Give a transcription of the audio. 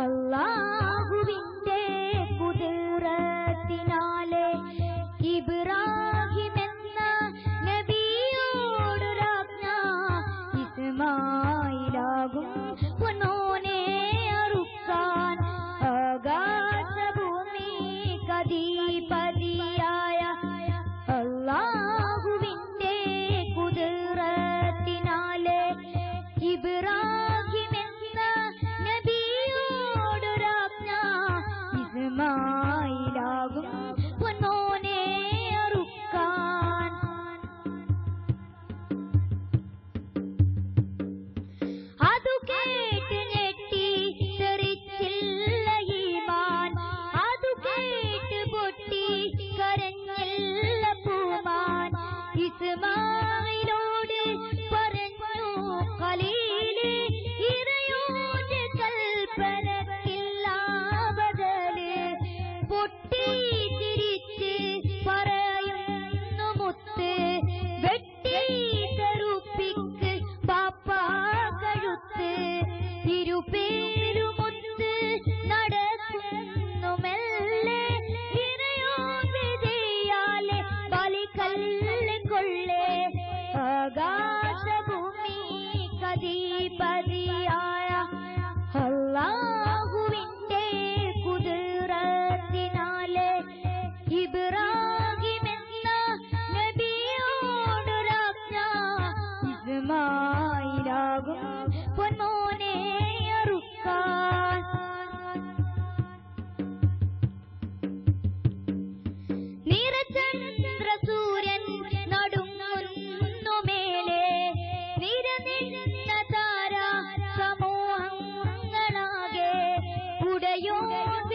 അള്ളാഹുവിന്റെ കുതിരത്തിനാ Fatima. ആകാശഭൂമി കതിപതിയായ അള്ളാഹുവിന്റെ കുതിറത്തിനാലെ ഇബ്രാഹിമെന്ന നബിയോടൊരാജ്ഞ ഇസ്മായിലാകും പൊന്നോ உடையோடு